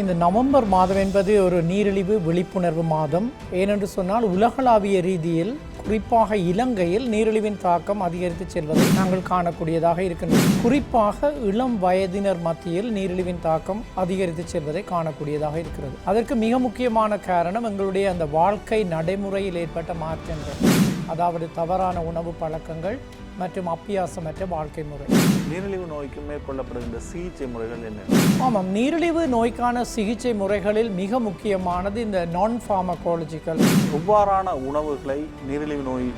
இந்த நவம்பர் மாதம் என்பது ஒரு நீரிழிவு விழிப்புணர்வு மாதம். ஏனென்று சொன்னால் உலகளாவிய ரீதியில் குறிப்பாக இலங்கையில் நீரிழிவின் தாக்கம் அதிகரித்து செல்வதை நாங்கள் காணக்கூடியதாக இருக்கின்றது. குறிப்பாக இளம் வயதினர் மத்தியில் நீரிழிவின் தாக்கம் அதிகரித்து செல்வதை காணக்கூடியதாக இருக்கிறது. அதற்கு மிக முக்கியமான காரணம் எங்களுடைய அந்த வாழ்க்கை நடைமுறையில் ஏற்பட்ட மாற்றங்கள். அதாவது தவறான உணவு பழக்கங்கள் மற்றும் அப்பியாசமற்ற வாழ்க்கை முறை. நீரிழிவு நோய்க்கு மேற்கொள்ளப்படுகின்ற சிகிச்சை முறைகள் என்ன? ஆமாம் நீரிழிவு நோய்க்கான சிகிச்சை முறைகளில் மிக முக்கியமானது இந்த நான் ஃபார்மகாலஜிக்கல் எவ்வாறான உணவுகளை நீரிழிவு நோய்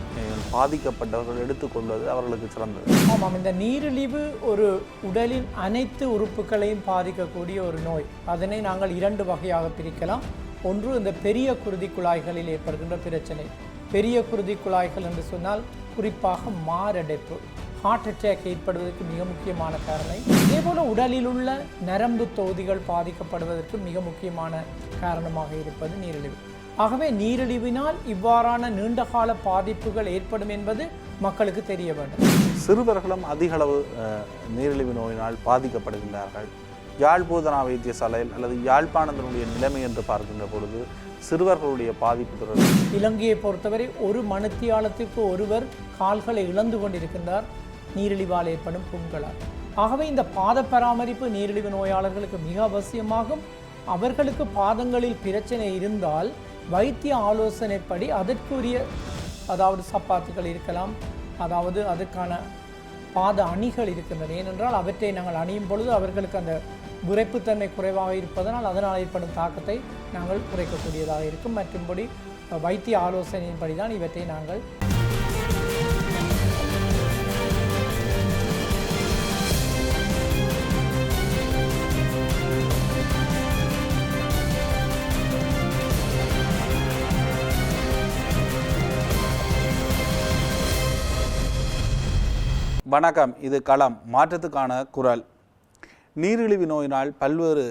பாதிக்கப்பட்டவர்கள் எடுத்துக்கொள்வது அவர்களுக்கு சிறந்தது? ஆமாம் இந்த நீரிழிவு ஒரு உடலின் அனைத்து உறுப்புகளையும் பாதிக்கக்கூடிய ஒரு நோய். அதனை நாங்கள் இரண்டு வகையாக பிரிக்கலாம். ஒன்று இந்த பெரிய குருதி குழாய்களில் ஏற்படுகின்ற பிரச்சனை. பெரிய குருதி குழாய்கள் என்று சொன்னால் குறிப்பாக மாரடைப்பு. ஹார்ட் அட்டாக் ஏற்படுவதற்கு மிக முக்கியமான காரணம். இதேபோல் உடலில் உள்ள நரம்பு தொகுதிகள் பாதிக்கப்படுவதற்கு மிக முக்கியமான காரணமாக இருப்பது நீரிழிவு. ஆகவே நீரிழிவினால் இவ்வாறான நீண்டகால பாதிப்புகள் ஏற்படும் என்பது மக்களுக்கு தெரிய வேண்டும். சிறுவர்களும் அதிக அளவு நீரிழிவு நோயினால் பாதிக்கப்படுகின்றார்கள். யாழ்போதனா வைத்தியசாலையில் அல்லது யாழ்ப்பாணத்தினுடைய நிலைமை என்று பார்க்கின்ற பொழுது சிறுவர்களுடைய பாதிப்பு தொடர்பு இலங்கையை பொறுத்தவரை ஒரு மணித்தியாலத்திற்கு ஒருவர் கால்களை இழந்து கொண்டிருக்கின்றார். நீரிழிவால் ஏற்படும் புண்களால். ஆகவே இந்த பாத பராமரிப்பு நீரிழிவு நோயாளர்களுக்கு மிக அவசியமாகும். அவர்களுக்கு பாதங்களில் பிரச்சனை இருந்தால் வைத்திய ஆலோசனைப்படி அதற்குரிய அதாவது சப்பாத்துகள் இருக்கலாம். அதாவது அதுக்கான பாத அணிகள் இருக்கின்றன. ஏனென்றால் அவற்றை நாங்கள் அணியும் பொழுது அவர்களுக்கு அந்த விரைப்புத்தன்மை குறைவாக இருப்பதனால் அதனால் ஏற்படும் தாக்கத்தை நாங்கள் குறைக்கக்கூடியதாக இருக்கும். மற்றும்படி வைத்திய ஆலோசனையின்படி தான் இவற்றை நாங்கள் வணக்கம். இது களம். மாற்றத்துக்கான குரல். நீரிழிவு நோயினால் பல்வேறு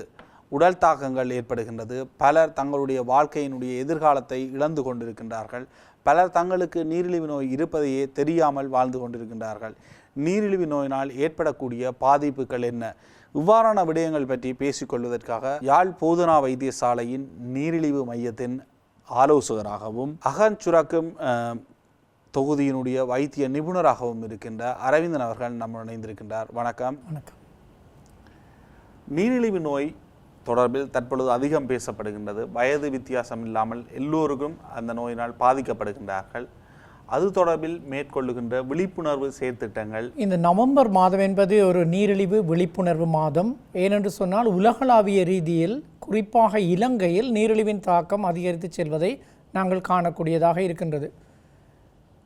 உடல் தாக்கங்கள் ஏற்படுகின்றது. பலர் தங்களுடைய வாழ்க்கையினுடைய எதிர்காலத்தை இழந்து கொண்டிருக்கின்றார்கள். பலர் தங்களுக்கு நீரிழிவு நோய் இருப்பதையே தெரியாமல் வாழ்ந்து கொண்டிருக்கின்றார்கள். நீரிழிவு நோயினால் ஏற்படக்கூடிய பாதிப்புகள் என்ன? இவ்வாறான விடயங்கள் பற்றி பேசிக்கொள்வதற்காக யாழ் போதனா வைத்தியசாலையின் நீரிழிவு மையத்தின் ஆலோசகராகவும் அகஞ்சுரக்கும் தொகுதியினுடைய வைத்திய நிபுணராகவும் இருக்கின்ற அரவிந்தன் அவர்கள் நம்ம இணைந்திருக்கின்றார். வணக்கம். வணக்கம். நீரிழிவு நோய் தொடர்பில் தற்பொழுது அதிகம் பேசப்படுகின்றது. வயது வித்தியாசம் இல்லாமல் எல்லோருக்கும் அந்த நோயினால் பாதிக்கப்படுகின்றார்கள். அது தொடர்பில் மேற்கொள்ளுகின்ற விழிப்புணர்வு செயற்திட்டங்கள். இந்த நவம்பர் மாதம் என்பது ஒரு நீரிழிவு விழிப்புணர்வு மாதம். ஏனென்று சொன்னால் உலகளாவிய ரீதியில் குறிப்பாக இலங்கையில் நீரிழிவின் தாக்கம் அதிகரித்து செல்வதை நாங்கள் காணக்கூடியதாக இருக்கின்றது.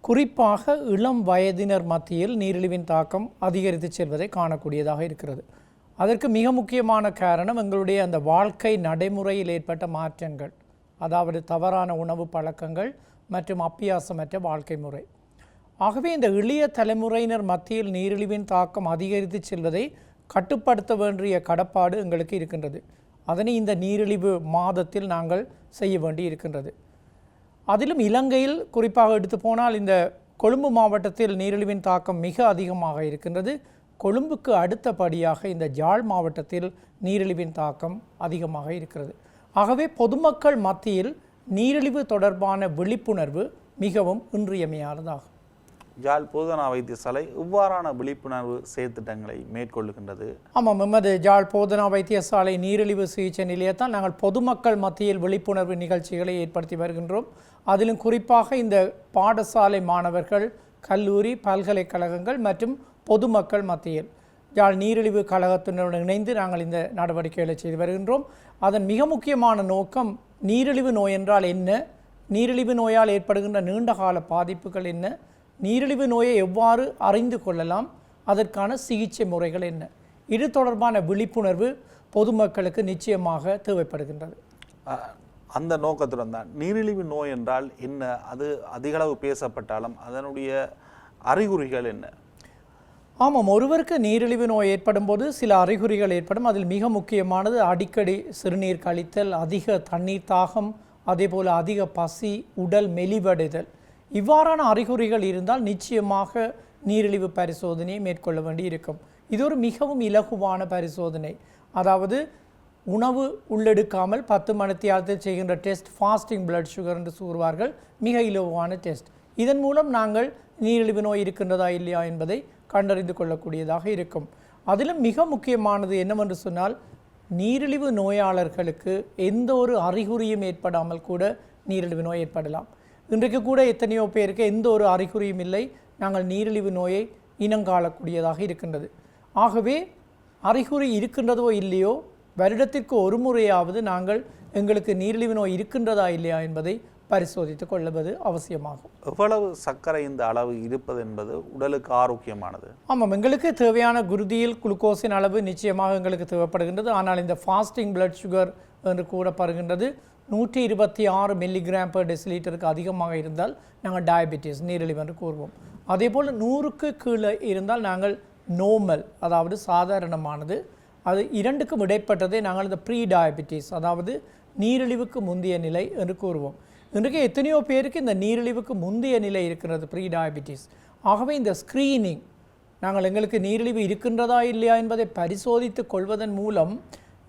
குறிப்பாக இளம் வயதினர் மத்தியில் நீரிழிவின் தாக்கம் அதிகரித்து செல்வதை காணக்கூடியதாக இருக்கிறது. அதற்கு மிக முக்கியமான காரணம் எங்களுடைய அந்த வாழ்க்கை நடைமுறையில் ஏற்பட்ட மாற்றங்கள். அதாவது தவறான உணவு பழக்கங்கள் மற்றும் அப்பியாசமற்ற வாழ்க்கை முறை. ஆகவே இந்த இளைய தலைமுறையினர் மத்தியில் நீரிழிவின் தாக்கம் அதிகரித்து செல்வதை கட்டுப்படுத்த வேண்டிய கடப்பாடு எங்களுக்கு இருக்கின்றது. அதனை இந்த நீரிழிவு மாதத்தில் நாங்கள் செய்ய வேண்டி இருக்கின்றது அதிலும் இலங்கையில் குறிப்பாக எடுத்து போனால் இந்த கொழும்பு மாவட்டத்தில் நீரிழிவின் தாக்கம் மிக அதிகமாக இருக்கின்றது. கொழும்புக்கு அடுத்தபடியாக இந்த ஜாழ் மாவட்டத்தில் நீரிழிவின் தாக்கம் அதிகமாக இருக்கிறது. ஆகவே பொதுமக்கள் மத்தியில் நீரிழிவு தொடர்பான விழிப்புணர்வு மிகவும் இன்றியமையானதாகும் யாழ் போதனா வைத்தியசாலை இவ்வாறான விழிப்புணர்வு செயற்திட்டங்களை மேற்கொள்ளுகின்றது. ஆமாம் எமது ஜாழ் போதனா வைத்தியசாலை நீரிழிவு சிகிச்சை நிலையத்தால் நாங்கள் பொதுமக்கள் மத்தியில் விழிப்புணர்வு நிகழ்ச்சிகளை ஏற்படுத்தி வருகின்றோம். அதிலும் குறிப்பாக இந்த பாடசாலை மாணவர்கள் கல்லூரி பல்கலைக்கழகங்கள் மற்றும் பொதுமக்கள் மத்தியில். யாழ் நீரிழிவு கழகத்தினருடன் இணைந்து நாங்கள் இந்த நடவடிக்கைகளை செய்து வருகின்றோம். அதன் மிக முக்கியமான நோக்கம் நீரிழிவு நோய் என்றால் என்ன? நீரிழிவு நோயால் ஏற்படுகின்ற நீண்டகால பாதிப்புகள் என்ன? நீரிழிவு நோயை எவ்வாறு அறிந்து கொள்ளலாம்? அதற்கான சிகிச்சை முறைகள் என்ன? இது தொடர்பான விழிப்புணர்வு பொதுமக்களுக்கு நிச்சயமாக தேவைப்படுகின்றது. அந்த நோக்கத்துடன் தான் நீரிழிவு நோய் என்றால் என்ன? அது அதிகளவு பேசப்பட்டாலும் அதனுடைய அறிகுறிகள் என்ன? ஆமாம் ஒருவருக்கு நீரிழிவு நோய் ஏற்படும் போது சில அறிகுறிகள் ஏற்படும். அதில் மிக முக்கியமானது அடிக்கடி சிறுநீர் கழித்தல் அதிக தண்ணீர் தாகம் அதேபோல் அதிக பசி உடல் மெலிவடைதல். இவ்வாறான அறிகுறிகள் இருந்தால் நிச்சயமாக நீரிழிவு பரிசோதனையை மேற்கொள்ள வேண்டி இருக்கும் இது ஒரு மிகவும் இலகுவான பரிசோதனை. அதாவது உணவு உள்ளெடுக்காமல் பத்து மணித்தியாலத்தில் செய்கின்ற டெஸ்ட் ஃபாஸ்டிங் பிளட் சுகர் என்று கூறுவார்கள். மிக இலவான டெஸ்ட் இதன் மூலம் நாங்கள் நீரிழிவு நோய் இருக்கின்றதா இல்லையா என்பதை கண்டறிந்து கொள்ளக்கூடியதாக இருக்கும். அதிலும் மிக முக்கியமானது என்னவென்று சொன்னால் நீரிழிவு நோயாளர்களுக்கு எந்த ஒரு அறிகுறியும் ஏற்படாமல் கூட நீரிழிவு நோய் ஏற்படலாம். இன்றைக்கு கூட எத்தனையோ பேருக்கு எந்த ஒரு அறிகுறியும் இல்லை. நாங்கள் நீரிழிவு நோயை இனங்காணக்கூடியதாக இருக்கின்றது. ஆகவே அறிகுறி இருக்கின்றதோ இல்லையோ வருடத்திற்கு ஒரு முறையாவது நாங்கள் எங்களுக்கு நீரிழிவு நோய் இருக்கின்றதா இல்லையா என்பதை பரிசோதித்துக் கொள்வது அவசியமாகும். எவ்வளவு சர்க்கரை இந்த அளவு இருப்பது என்பது உடலுக்கு ஆரோக்கியமானது? ஆமாம் எங்களுக்கு தேவையான குருதியில் குளுக்கோஸின் அளவு நிச்சயமாக எங்களுக்கு தேவைப்படுகின்றது. ஆனால் இந்த ஃபாஸ்டிங் blood சுகர் என்று கூறப்படுகின்றது நூற்றி இருபத்தி ஆறு மில்லிகிராம் per டெசிலிட்டருக்கு அதிகமாக இருந்தால் நாங்கள் டயபெட்டிஸ் நீரிழிவு என்று கூறுவோம். அதே போல் நூறுக்கு கீழே இருந்தால் நாங்கள் நோமல் அதாவது சாதாரணமானது. அது இரண்டுக்கும் இடைப்பட்டதை நாங்கள் இந்த ப்ரீ டயபெட்டிஸ் அதாவது நீரிழிவுக்கு முந்தைய நிலை என்று கூறுவோம். இன்றைக்கு எத்தனையோ பேருக்கு இந்த நீரிழிவுக்கு முந்தைய நிலை இருக்கிறது ப்ரீ டயபெட்டிஸ் ஆகவே இந்த ஸ்க்ரீனிங் நாங்கள் எங்களுக்கு நீரிழிவு இருக்கின்றதா இல்லையா என்பதை பரிசோதித்துக் கொள்வதன் மூலம்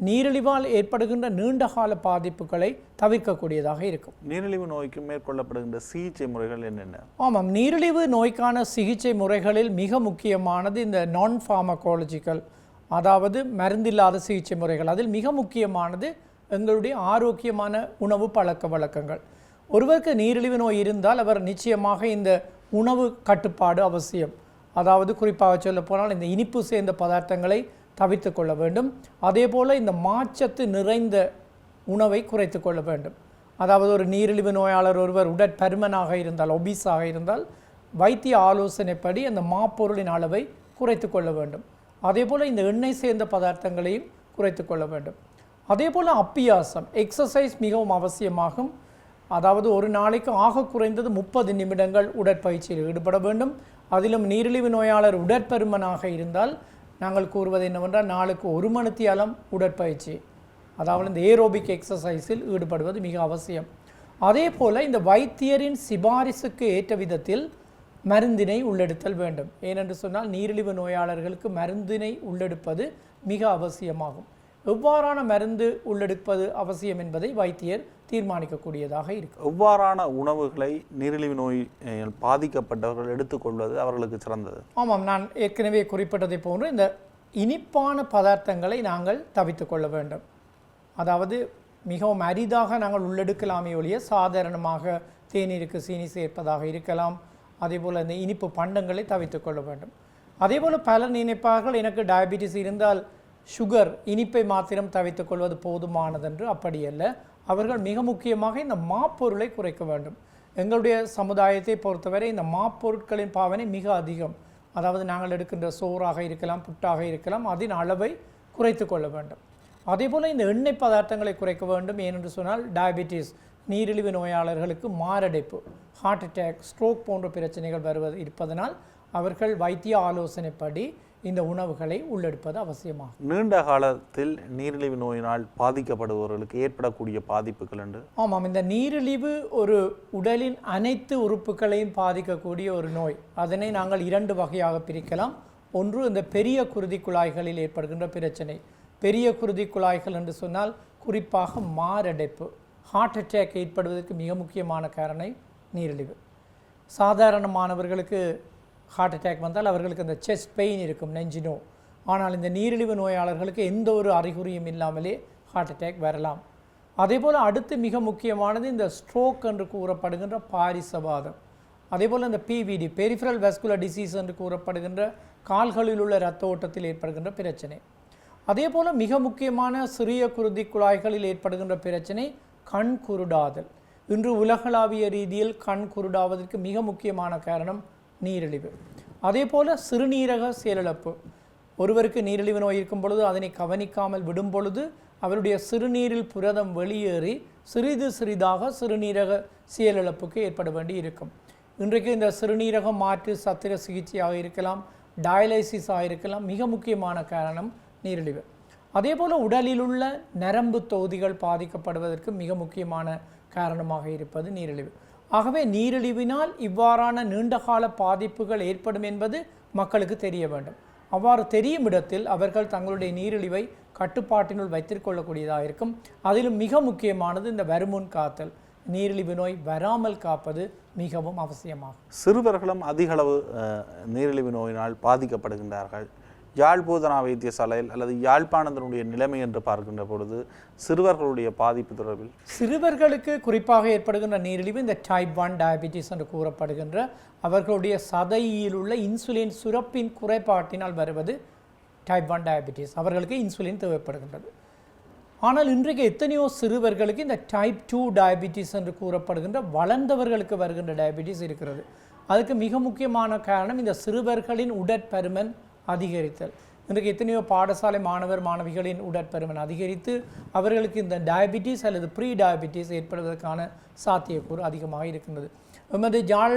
நீரிழிவால் ஏற்படுகின்ற நீண்டகால பாதிப்புகளை தவிர்க்கக்கூடியதாக இருக்கும். நீரிழிவு நோய்க்கு மேற்கொள்ளப்படுகின்ற சிகிச்சை முறைகள் என்னென்ன? ஆமாம் நீரிழிவு நோய்க்கான சிகிச்சை முறைகளில் மிக முக்கியமானது இந்த நான் ஃபார்மகாலஜிக்கல் அதாவது மருந்தில்லாத சிகிச்சை முறைகள். அதில் மிக முக்கியமானது எங்களுடைய ஆரோக்கியமான உணவு பழக்க வழக்கங்கள். ஒருவருக்கு நீரிழிவு நோய் இருந்தால் அவர் நிச்சயமாக இந்த உணவு கட்டுப்பாடு அவசியம். அதாவது குறிப்பாக சொல்ல போனால் இந்த இனிப்பு சேர்ந்த பதார்த்தங்களை தவிர்த்து கொள்ள வேண்டும். அதே போல் இந்த மாச்சத்து நிறைந்த உணவை குறைத்து கொள்ள வேண்டும். அதாவது ஒரு நீரிழிவு நோயாளர் ஒருவர் உடற்பருமனாக இருந்தால் ஒபீஸாக இருந்தால் வைத்திய ஆலோசனைப்படி அந்த மாப்பொருளின் அளவை குறைத்து கொள்ள வேண்டும். அதே போல் இந்த எண்ணெய் சேர்ந்த பதார்த்தங்களையும் குறைத்து கொள்ள வேண்டும். அதே போல் அப்பியாசம் எக்ஸசைஸ் மிகவும் அவசியமாகும். அதாவது ஒரு நாளைக்கு ஆக குறைந்தது முப்பது நிமிடங்கள் உடற்பயிற்சியில் ஈடுபட வேண்டும். அதிலும் நீரிழிவு நோயாளர் உடற்பருமனாக இருந்தால் நாங்கள் கூறுவது என்னவென்றால் நாளுக்கு ஒரு மணித்தியாலம் உடற்பயிற்சி அதாவது இந்த ஏரோபிக் எக்ஸசைஸில் ஈடுபடுவது மிக அவசியம். அதே போல் இந்த வைத்தியரின் சிபாரிசுக்கு ஏற்ற விதத்தில் மருந்தினை உள்ளெடுத்தல் வேண்டும். ஏனென்று சொன்னால் நீரிழிவு நோயாளர்களுக்கு மருந்தினை உள்ளெடுப்பது மிக அவசியமாகும். எவ்வாறான மருந்து உள்ளெடுப்பது அவசியம் என்பதை வைத்தியர் தீர்மானிக்கக்கூடியதாக இருக்கும் எவ்வாறான உணவுகளை நீரிழிவு நோய் பாதிக்கப்பட்டவர்கள் எடுத்துக்கொள்வது அவர்களுக்கு சிறந்தது? ஆமாம் நான் ஏற்கனவே குறிப்பிட்டதை போன்று இந்த இனிப்பான பதார்த்தங்களை நாங்கள் தவிர்த்து கொள்ள வேண்டும். அதாவது மிகவும் அரிதாக நாங்கள் உள்ளெடுக்கலாமே ஒழிய சாதாரணமாக தேநீருக்கு சீனி சேர்ப்பதாக இருக்கலாம் அதே போல் இந்த இனிப்பு பண்டங்களை தவிர்த்து கொள்ள வேண்டும். அதே போல் பலர் நினைப்பார்கள் எனக்கு டயபிட்டிஸ் இருந்தால் சுகர் இனிப்பை மாத்திரம் தவிர்த்துக் கொள்வது போதுமானதென்று அப்படியல்ல அவர்கள் மிக முக்கியமாக இந்த மாப்பொருளை குறைக்க வேண்டும். எங்களுடைய சமுதாயத்தை பொறுத்தவரை இந்த மாப்பொருட்களின் பாவனை மிக அதிகம். அதாவது நாங்கள் எடுக்கின்ற சோறாக இருக்கலாம் புட்டாக இருக்கலாம் அதன் அளவை குறைத்து கொள்ள வேண்டும். அதே போல் இந்த எண்ணெய் பதார்த்தங்களை குறைக்க வேண்டும். ஏனென்று சொன்னால் டயபிட்டிஸ் நீரிழிவு நோயாளர்களுக்கு மாரடைப்பு ஹார்ட் அட்டாக் ஸ்ட்ரோக் போன்ற பிரச்சனைகள் வருவது இருப்பதனால் அவர்கள் வைத்திய ஆலோசனைப்படி இந்த உணவுகளை உள்ளெடுப்பது அவசியமாகும். நீண்ட காலத்தில் நீரிழிவு நோயினால் பாதிக்கப்படுபவர்களுக்கு ஏற்படக்கூடிய பாதிப்புகள் என்று? ஆமாம் இந்த நீரிழிவு ஒரு உடலின் அனைத்து உறுப்புகளையும் பாதிக்கக்கூடிய ஒரு நோய். அதனை நாங்கள் இரண்டு வகையாக பிரிக்கலாம். ஒன்று இந்த பெரிய குருதி குழாய்களில் ஏற்படுகின்ற பிரச்சனை. பெரிய குருதி குழாய்கள் என்று சொன்னால் குறிப்பாக மாரடைப்பு. ஹார்ட் அட்டாக் ஏற்படுவதற்கு மிக முக்கியமான காரணம் நீரிழிவு. சாதாரணமானவர்களுக்கு ஹார்ட் அட்டாக் வந்தால் அவர்களுக்கு அந்த செஸ்ட் பெயின் இருக்கும் நெஞ்சு நோ. ஆனால் இந்த நீரிழிவு நோயாளர்களுக்கு எந்த ஒரு அறிகுறியும் இல்லாமலே ஹார்ட் அட்டாக் வரலாம். அதே போல் அடுத்து மிக முக்கியமானது இந்த ஸ்ட்ரோக் என்று கூறப்படுகின்ற பாரிசவாதம் அதே போல் இந்த பிவிடி பெரிஃபரல் வெஸ்குலர் டிசீஸ் என்று கூறப்படுகின்ற கால்களில் உள்ள இரத்த ஓட்டத்தில் ஏற்படுகின்ற பிரச்சனை. அதே போல் மிக முக்கியமான சிறிய குருதி குழாய்களில் ஏற்படுகின்ற பிரச்சனை கண் குருடாதல். இன்று உலகளாவிய ரீதியில் கண் குருடாவதற்கு மிக முக்கியமான காரணம் நீரிழிவு. அதே போல் சிறுநீரக செயலிழப்பு. ஒருவருக்கு நீரிழிவு நோய் இருக்கும் பொழுது அதனை கவனிக்காமல் விடும் பொழுது அவருடைய சிறுநீரில் புரதம் வெளியேறி சிறிது சிறிதாக சிறுநீரக செயலிழப்புக்கு ஏற்பட வேண்டி இருக்கும். இன்றைக்கு இந்த சிறுநீரக மாற்று சத்திர சிகிச்சையாக இருக்கலாம் டயலைசிஸாக இருக்கலாம் மிக முக்கியமான காரணம் நீரிழிவு. அதே போல் உடலில் உள்ள நரம்பு தொகுதிகள் பாதிக்கப்படுவதற்கு மிக முக்கியமான காரணமாக இருப்பது நீரிழிவு. ஆகவே நீரிழிவினால் இவ்வாறான நீண்டகால பாதிப்புகள் ஏற்படும் என்பது மக்களுக்கு தெரிய வேண்டும். அவ்வாறு தெரியும் இடத்தில் அவர்கள் தங்களுடைய நீரிழிவை கட்டுப்பாட்டினுள் வைத்திருக்கொள்ளக்கூடியதாக இருக்கும். அதிலும் மிக முக்கியமானது இந்த வருமுன் காத்தல். நீரிழிவு நோய் வராமல் காப்பது மிகவும் அவசியமாகும். சிறுவர்களும் அதிக அளவு நீரிழிவு நோயினால் பாதிக்கப்படுகின்றார்கள். யாழ்போதனா வைத்தியசாலையில் அல்லது யாழ்ப்பாணத்தினுடைய நிலைமை என்று பார்க்கின்ற பொழுது சிறுவர்களுடைய பாதிப்பு தொடர்பில்? சிறுவர்களுக்கு குறிப்பாக ஏற்படுகின்ற நீரிழிவு இந்த டைப் ஒன் டயபிட்டிஸ் என்று கூறப்படுகின்ற அவர்களுடைய சதையில் உள்ள இன்சுலின் சுரப்பின் குறைபாட்டினால் வருவது டைப் ஒன் டயபிட்டிஸ் அவர்களுக்கு இன்சுலின் தேவைப்படுகின்றது. ஆனால் இன்றைக்கு எத்தனையோ சிறுவர்களுக்கு இந்த டைப் டூ டயபிட்டிஸ் என்று கூறப்படுகின்ற வளர்ந்தவர்களுக்கு வருகின்ற டயபிட்டிஸ் இருக்கிறது. அதுக்கு மிக முக்கியமான காரணம் இந்த சிறுவர்களின் உடற்பருமன் அதிகரித்தல். இன்றைக்கு எத்தனையோ பாடசாலை மாணவர் மாணவிகளின் உடற்பருமன் அதிகரித்து அவர்களுக்கு இந்த டயபிட்டிஸ் அல்லது ப்ரீ டயபிட்டிஸ் ஏற்படுவதற்கான சாத்தியக்கூறு அதிகமாக இருக்கின்றது. எமது ஜாழ்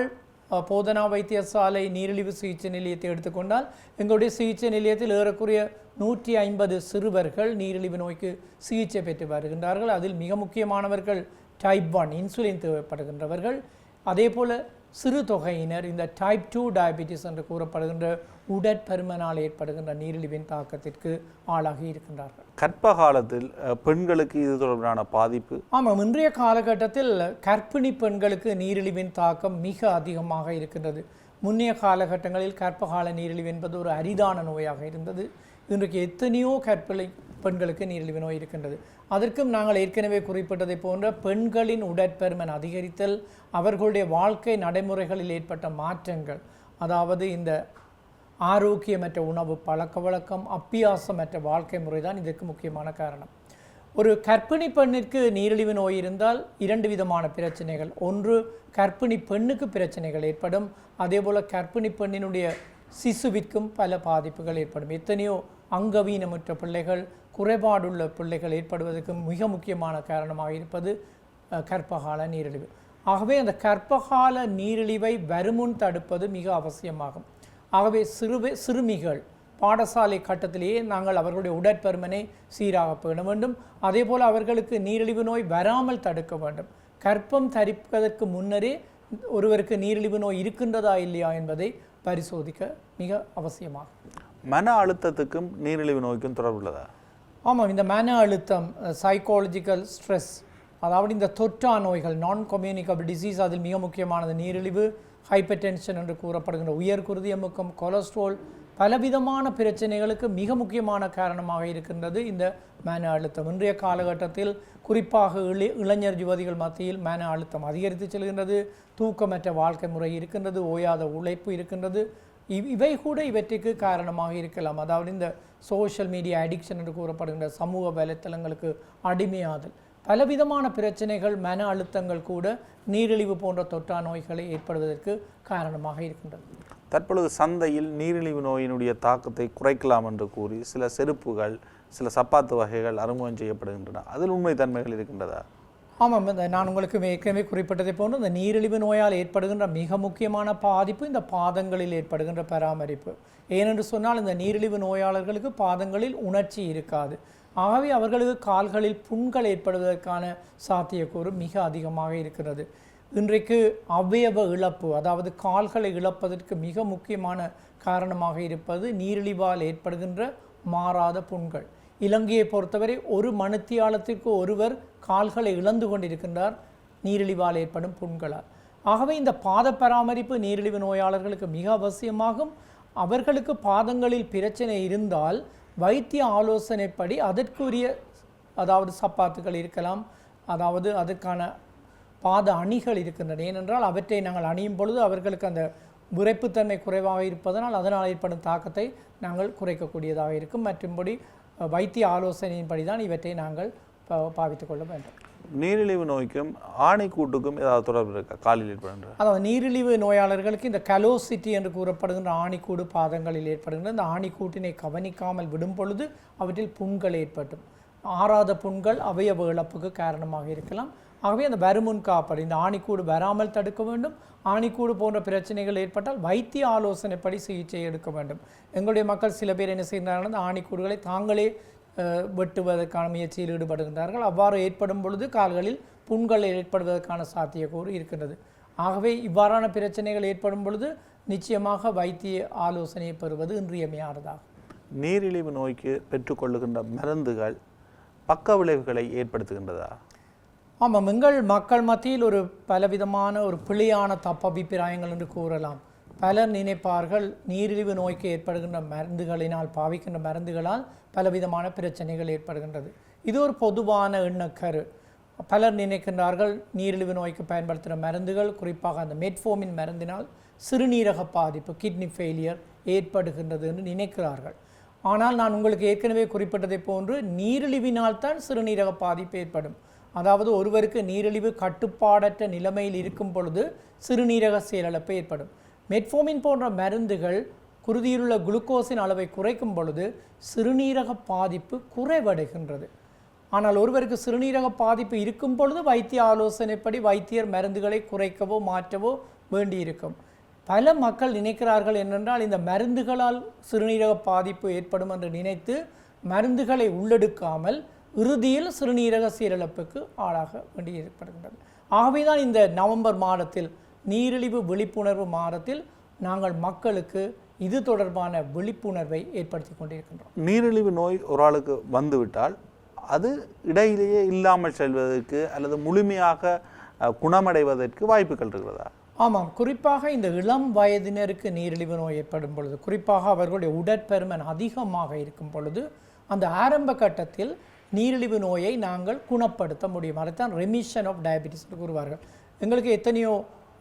போதனா வைத்தியசாலை நீரிழிவு சிகிச்சை நிலையத்தை எடுத்துக்கொண்டால் எங்களுடைய சிகிச்சை நிலையத்தில் ஏறக்குறைய நூற்றி ஐம்பது சிறுவர்கள் நீரிழிவு நோய்க்கு சிகிச்சை பெற்று வருகின்றார்கள். அதில் மிக முக்கியமானவர்கள் டைப் ஒன் இன்சுலின் தேவைப்படுகின்றவர்கள். அதே போல் சிறு தொகையினர் இந்த டைப் டூ டயபிட்டிஸ் என்று கூறப்படுகின்ற உடற்பருமனால் ஏற்படுகின்ற நீரிழிவின் தாக்கத்திற்கு ஆளாகி இருக்கின்றார்கள். கர்ப்ப காலத்தில் பெண்களுக்கு இது தொடர்பான பாதிப்பு? ஆமாம் இன்றைய காலகட்டத்தில் கர்ப்பிணி பெண்களுக்கு நீரிழிவின் தாக்கம் மிக அதிகமாக இருக்கின்றது. முன்னைய காலகட்டங்களில் கர்ப்பகால நீரிழிவு என்பது ஒரு அரிதான நோயாக இருந்தது. இன்றைக்கு எத்தனையோ கற்பிணி பெண்களுக்கு நீரிழிவு நோய் இருக்கின்றது. அதற்கும் நாங்கள் ஏற்கனவே குறிப்பிட்டதை போன்ற பெண்களின் உடற்பருமன் அதிகரித்தல் அவர்களுடைய வாழ்க்கை நடைமுறைகளில் ஏற்பட்ட மாற்றங்கள் அதாவது இந்த ஆரோக்கியமற்ற உணவு பழக்க வழக்கம் அப்பியாசமற்ற வாழ்க்கை முறை தான் இதற்கு முக்கியமான காரணம். ஒரு கர்ப்பிணி பெண்ணிற்கு நீரிழிவு நோய் இருந்தால் இரண்டு விதமான பிரச்சனைகள். ஒன்று கர்ப்பிணி பெண்ணுக்கு பிரச்சனைகள் ஏற்படும். அதே போல் கர்ப்பிணி பெண்ணினுடைய சிசுவிற்கும் பல பாதிப்புகள் ஏற்படும். எத்தனையோ அங்கவீனமுற்ற பிள்ளைகள் குறைபாடுள்ள பிள்ளைகள் ஏற்படுவதற்கு மிக முக்கியமான காரணமாக இருப்பது கற்பகால நீரிழிவு. ஆகவே அந்த கற்பகால நீரிழிவை வருமுன் தடுப்பது மிக அவசியமாகும். ஆகவே சிறுவே சிறுமிகள் பாடசாலை கட்டத்திலேயே நாங்கள் அவர்களுடைய உடற்பருமனை சீராக பேண வேண்டும். அதே போல் அவர்களுக்கு நீரிழிவு நோய் வராமல் தடுக்க வேண்டும். கற்பம் தரிப்பதற்கு முன்னரே ஒருவருக்கு நீரிழிவு நோய் இருக்கின்றதா இல்லையா என்பதை பரிசோதிக்க மிக அவசியமாகும். மன அழுத்தத்துக்கும் நீரிழிவு நோய்க்கும் தொடர்புள்ளதா? ஆமாம் இந்த மன அழுத்தம் சைக்காலஜிக்கல் ஸ்ட்ரெஸ் அதாவது இந்த தொற்றா நோய்கள் நான் கம்யூனிகபிள் டிசீஸ் அதில் மிக முக்கியமானது நீரிழிவு ஹைப்பர் டென்ஷன் என்று கூறப்படுகின்ற உயர் குருதியமுக்கம் கொலஸ்ட்ரால் பலவிதமான பிரச்சனைகளுக்கு மிக முக்கியமான காரணமாக இருக்கின்றது இந்த மன அழுத்தம். இன்றைய காலகட்டத்தில் குறிப்பாக இளை இளைஞர் யுவதிகள் மத்தியில் மன அழுத்தம் அதிகரித்து செல்கின்றது தூக்கமற்ற வாழ்க்கை முறை இருக்கின்றது ஓயாத உழைப்பு இருக்கின்றது இவ் இவை கூட இவற்றுக்கு காரணமாக இருக்கலாம். அதாவது இந்த சோஷியல் மீடியா அடிக்ஷன் என்று கூறப்படுகின்ற சமூக வலைத்தளங்களுக்கு அடிமையாதல். பலவிதமான பிரச்சனைகள் மன அழுத்தங்கள் கூட நீரிழிவு போன்ற தொற்றா நோய்களை ஏற்படுவதற்கு காரணமாக இருக்கின்றது. தற்பொழுது சந்தையில் நீரிழிவு நோயினுடைய தாக்கத்தை குறைக்கலாம் என்று கூறி சில செருப்புகள் சில சப்பாத்து வகைகள் அறிமுகம் செய்யப்படுகின்றன. அதில் உண்மை தன்மைகள் இருக்கின்றதா? ஆமாம் இந்த நான் உங்களுக்கு ஏற்கனவே குறிப்பிட்டதை போன்று இந்த நீரிழிவு நோயால் ஏற்படுகின்ற மிக முக்கியமான பாதிப்பு இந்த பாதங்களில் ஏற்படுகின்ற பராமரிப்பு. ஏனென்று சொன்னால் இந்த நீரிழிவு நோயாளர்களுக்கு பாதங்களில் உணர்ச்சி இருக்காது. ஆகவே அவர்களுக்கு கால்களில் புண்கள் ஏற்படுவதற்கான சாத்தியக்கூறு மிக அதிகமாக இருக்கிறது. இன்றைக்கு அவயவ இழப்பு அதாவது கால்களை இழப்பதற்கு மிக முக்கியமான காரணமாக இருப்பது நீரிழிவால் ஏற்படுகின்ற மாறாத புண்கள். இலங்கையை பொறுத்தவரை ஒரு மணத்தியாலத்திற்கு ஒருவர் கால்களை இழந்து கொண்டிருக்கின்றார். நீரிழிவால் ஏற்படும் புண்களால். ஆகவே இந்த பாத பராமரிப்பு நீரிழிவு நோயாளர்களுக்கு மிக அவசியமாகும். அவர்களுக்கு பாதங்களில் பிரச்சனை இருந்தால் வைத்திய ஆலோசனைப்படி அதற்குரிய அதாவது சப்பாத்துகள் இருக்கலாம். அதாவது அதற்கான பாத அணிகள் இருக்கின்றன. ஏனென்றால் அவற்றை நாங்கள் அணியும் பொழுது அவர்களுக்கு அந்த விரைப்புத்தன்மை குறைவாக இருப்பதனால் அதனால் ஏற்படும் தாக்கத்தை நாங்கள் குறைக்கக்கூடியதாக இருக்கும். மற்றும்படி வைத்திய ஆலோசனையின்படி தான் இவற்றை நாங்கள் பாவித்துக் கொள்ள வேண்டும். நீரிழிவு நோய்க்கும் ஆணைக்கூட்டுக்கும் ஏதாவது தொடர்பு இருக்கா? காலில் ஏற்படுகின்ற. அதாவது நீரிழிவு நோயாளர்களுக்கு இந்த கலோசிட்டி என்று கூறப்படுகின்ற ஆணிக்கூடு பாதங்களில் ஏற்படுகின்ற இந்த ஆணிக்கூட்டினை கவனிக்காமல் விடும் பொழுது அவற்றில் புண்கள் ஏற்படும் ஆறாத புண்கள் அவயவ இழப்புக்கு காரணமாக இருக்கலாம். ஆகவே அந்த வருமுன் காப்பது இந்த ஆணிக்கூடு வராமல் தடுக்க வேண்டும். ஆணிக்கூடு போன்ற பிரச்சனைகள் ஏற்பட்டால் வைத்திய ஆலோசனைப்படி சிகிச்சை எடுக்க வேண்டும். எங்களுடைய மக்கள் சில பேர் என்ன செய்கிறார்கள் அந்த ஆணிக்கூடுகளை தாங்களே வெட்டுவதற்கான முயற்சியில் ஈடுபடுகின்றார்கள். அவ்வாறு ஏற்படும் பொழுது கால்களில் புண்கள் ஏற்படுவதற்கான சாத்தியக்கூறு இருக்கின்றது. ஆகவே இவ்வாறான பிரச்சனைகள் ஏற்படும் பொழுது நிச்சயமாக வைத்திய ஆலோசனையை பெறுவது இன்றியமையானதாக நீரிழிவு நோய்க்கு பெற்றுக்கொள்ளுகின்ற மருந்துகள் பக்க விளைவுகளை ஏற்படுத்துகின்றதா? ஆமாம் எங்கள் மக்கள் மத்தியில் ஒரு பலவிதமான ஒரு பிழையான தப்பபிப்பிராயங்கள் என்று கூறலாம். பலர் நினைப்பார்கள் நீரிழிவு நோய்க்கு ஏற்படுகின்ற மருந்துகளினால் பாவிக்கின்ற மருந்துகளால் பலவிதமான பிரச்சனைகள் ஏற்படுகின்றது. இது ஒரு பொதுவான எண்ணக்கரு. பலர் நினைக்கின்றார்கள் நீரிழிவு நோய்க்கு பயன்படுத்துகிற மருந்துகள் குறிப்பாக அந்த மெட்ஃபோமின் மருந்தினால் சிறுநீரக பாதிப்பு கிட்னி ஃபெயிலியர் ஏற்படுகின்றது என்று நினைக்கிறார்கள். ஆனால் நான் உங்களுக்கு ஏற்கனவே குறிப்பிட்டதை போன்று நீரிழிவினால் தான் சிறுநீரக பாதிப்பு ஏற்படும். அதாவது ஒருவருக்கு நீரிழிவு கட்டுப்பாடற்ற நிலைமையில் இருக்கும் பொழுது சிறுநீரக செயலிழப்பு ஏற்படும். மெட்ஃபோமின் போன்ற மருந்துகள் குருதியிலுள்ள குளுக்கோஸின் அளவை குறைக்கும் பொழுது சிறுநீரக பாதிப்பு குறைவடைகின்றது. ஆனால் ஒருவருக்கு சிறுநீரக பாதிப்பு இருக்கும் பொழுது வைத்திய ஆலோசனைப்படி வைத்தியர் மருந்துகளை குறைக்கவோ மாற்றவோ வேண்டியிருக்கும். பல மக்கள் நினைக்கிறார்கள் என்னென்றால் இந்த மருந்துகளால் சிறுநீரக பாதிப்பு ஏற்படும் என்று நினைத்து மருந்துகளை உள்ளெடுக்காமல் இறுதியில் சிறுநீரக சீரழிப்புக்கு ஆளாக வேண்டி ஏற்படுகின்றது ஆகவேதான் இந்த நவம்பர் மாதத்தில் நீரிழிவு விழிப்புணர்வு மாதத்தில் நாங்கள் மக்களுக்கு இது தொடர்பான விழிப்புணர்வை ஏற்படுத்தி கொண்டிருக்கின்றோம். நீரிழிவு நோய் ஒரு ஆளுக்கு வந்துவிட்டால் அது இடையிலேயே இல்லாமல் செல்வதற்கு அல்லது முழுமையாக குணமடைவதற்கு வாய்ப்புகள் இருக்கிறதா? ஆமாம். குறிப்பாக இந்த இளம் வயதினருக்கு நீரிழிவு நோய் ஏற்படும் பொழுது குறிப்பாக அவர்களுடைய உடற்பருமன் அதிகமாக இருக்கும் பொழுது அந்த ஆரம்ப கட்டத்தில் நீரிழிவு நோயை நாங்கள் குணப்படுத்த முடியும். அதைத்தான் ரெமிஷன் ஆஃப் டயபிட்டிஸ் என்று கூறுவார்கள். எங்களுக்கு எத்தனையோ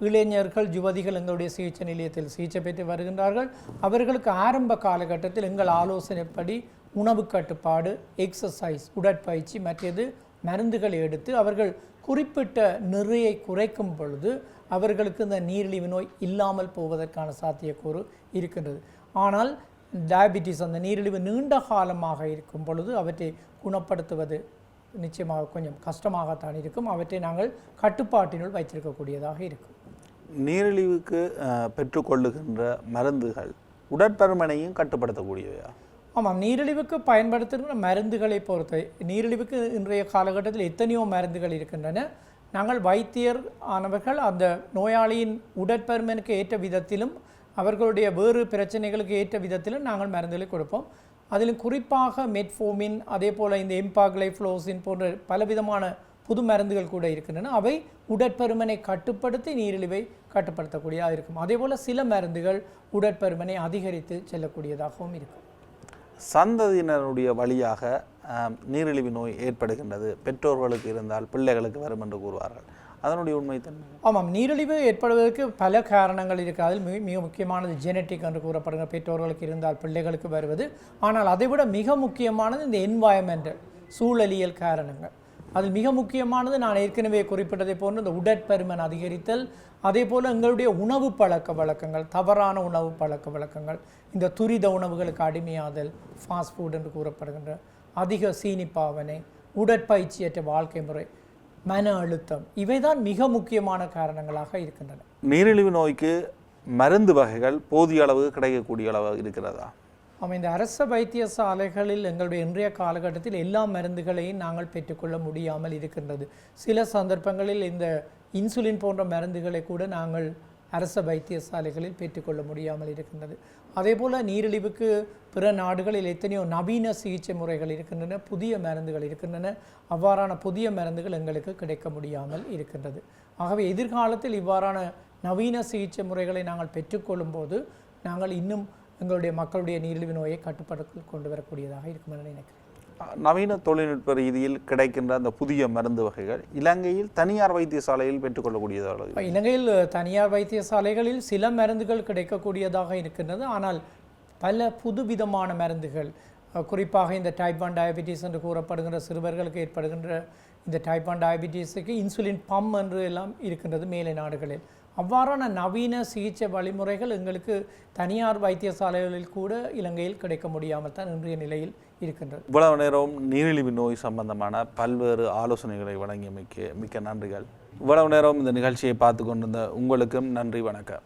இளைஞர்கள் யுவதிகள் எங்களுடைய சிகிச்சை நிலையத்தில் சிகிச்சை பெற்று வருகின்றார்கள். அவர்களுக்கு ஆரம்ப காலகட்டத்தில் எங்கள் ஆலோசனைப்படி உணவு கட்டுப்பாடு எக்ஸசைஸ் உடற்பயிற்சி மற்றது மருந்துகளை எடுத்து அவர்கள் குறிப்பிட்ட நிறையை குறைக்கும் பொழுது அவர்களுக்கு இந்த நீரிழிவு நோய் இல்லாமல் போவதற்கான சாத்தியக்கூறு இருக்கின்றது. ஆனால் டயபிட்டிஸ் அந்த நீரிழிவு நீண்ட காலமாக இருக்கும் பொழுது அவற்றை குணப்படுத்துவது நிச்சயமாக கொஞ்சம் கஷ்டமாகத்தான் இருக்கும். அவற்றை நாங்கள் கட்டுப்பாட்டினுள் வைத்திருக்கக்கூடியதாக இருக்கும். நீரிழிவுக்கு பெற்றுக்கொள்ளுகின்ற மருந்துகள் உடற்பருமனையும் கட்டுப்படுத்தக்கூடியவையா? ஆமாம். நீரிழிவுக்கு பயன்படுத்துகிற மருந்துகளை பொறுத்து நீரிழிவுக்கு இன்றைய காலகட்டத்தில் எத்தனையோ மருந்துகள் இருக்கின்றன. நாங்கள் வைத்தியர் ஆனவர்கள் அந்த நோயாளியின் உடற்பருமனுக்கு ஏற்ற விதத்திலும் அவர்களுடைய வேறு பிரச்சனைகளுக்கு ஏற்ற விதத்திலும் நாங்கள் மருந்துகளை கொடுப்போம். அதிலும் குறிப்பாக மெட்ஃபோமின் அதே போல் இந்த எம்பாக்ளைஃப்ளோசின் போன்ற பலவிதமான புது மருந்துகள் கூட இருக்கின்றன. அவை உடற்பருமனை கட்டுப்படுத்தி நீரிழிவை கட்டுப்படுத்தக்கூடியதாக இருக்கும். அதே போல் சில மருந்துகள் உடற்பருமனை அதிகரித்து செல்லக்கூடியதாகவும் இருக்கும். சந்ததியினருடைய வழியாக நீரிழிவு நோய் ஏற்படுகின்றது. பெற்றோர்களுக்கு இருந்தால் பிள்ளைகளுக்கு வரும் என்று கூறுவார்கள். அதனுடைய உண்மைத்தன்மை. ஆமாம் நீரிழிவு ஏற்படுவதற்கு பல காரணங்கள் இருக்குது அதில் மிக மிக முக்கியமானது ஜெனட்டிக் என்று கூறப்படுகிற பெற்றோர்களுக்கு இருந்தால் பிள்ளைகளுக்கு வருவது. ஆனால் அதைவிட மிக முக்கியமானது இந்த என்வாயன்மெண்டல் சூழலியல் காரணங்கள். அதில் மிக முக்கியமானது நான் ஏற்கனவே குறிப்பிட்டதை போன்று இந்த உடற்பருமன் அதிகரித்தல் அதே போல் எங்களுடைய உணவு பழக்க வழக்கங்கள் தவறான உணவு பழக்க வழக்கங்கள் இந்த துரித உணவுகளுக்கு அடிமையாதல் ஃபாஸ்ட் ஃபுட் என்று கூறப்படுகின்ற அதிக சீனி பாவனை உடற்பயிற்சியற்ற வாழ்க்கை முறை மன அழுத்தம். இவைதான் மிக முக்கியமான காரணங்களாக இருக்கின்றன. நீரிழிவு நோய்க்கு மருந்து வகைகள் போதிய அளவு கிடைக்கக்கூடிய அளவு இருக்கிறதா? ஆமாம் இந்த அரச வைத்தியசாலைகளில் எங்களுடைய இன்றைய காலகட்டத்தில் எல்லா மருந்துகளையும் நாங்கள் பெற்றுக்கொள்ள முடியாமல் இருக்கின்றது. சில சந்தர்ப்பங்களில் இந்த இன்சுலின் போன்ற மருந்துகளை கூட நாங்கள் அரச வைத்தியசாலைகளில் பெற்றுக்கொள்ள முடியாமல் இருக்கின்றது. அதே போல் நீரிழிவுக்கு பிற நாடுகளில் எத்தனையோ நவீன சிகிச்சை முறைகள் இருக்கின்றன புதிய மருந்துகள் இருக்கின்றன. அவ்வாறான புதிய மருந்துகள் எங்களுக்கு கிடைக்க முடியாமல் இருக்கின்றது. ஆகவே எதிர்காலத்தில் இவ்வாறான நவீன சிகிச்சை முறைகளை நாங்கள் பெற்றுக்கொள்ளும் போது நாங்கள் இன்னும் எங்களுடைய மக்களுடைய நீரிழிவு நோயை கட்டுப்பாட்டுக்குள் கொண்டு வரக்கூடியதாக இருக்கும் என நினைக்கிறேன். நவீன தொழில்நுட்ப ரீதியில் கிடைக்கின்ற அந்த புதிய மருந்து வகைகள் இலங்கையில் தனியார் வைத்தியசாலையில் பெற்றுக்கொள்ளக்கூடியதாக இலங்கையில் தனியார் வைத்தியசாலைகளில் சில மருந்துகள் கிடைக்கக்கூடியதாக இருக்கின்றது. ஆனால் பல புதுவிதமான மருந்துகள் குறிப்பாக இந்த டைப் ஒன் டயபிட்டிஸ் என்று கூறப்படுகின்ற சிறுவர்களுக்கு ஏற்படுகின்ற இந்த டைப் ஒன் டயபிட்டிஸுக்கு இன்சுலின் பம் என்று எல்லாம் இருக்கின்றது மேலை நாடுகளில். அவ்வாறான நவீன சிகிச்சை வழிமுறைகள் எங்களுக்கு தனியார் வைத்தியசாலைகளில் கூட இலங்கையில் கிடைக்க முடியாமல் தான் இன்றைய நிலையில் இருக்கின்றது. இவ்வளவு நேரம் நீரிழிவு நோய் சம்பந்தமான பல்வேறு ஆலோசனைகளை வழங்கியமைக்கு மிக்க நன்றிகள். இவ்வளவு நேரம் இந்த நிகழ்ச்சியை பார்த்து கொண்டிருந்த உங்களுக்கும் நன்றி வணக்கம்.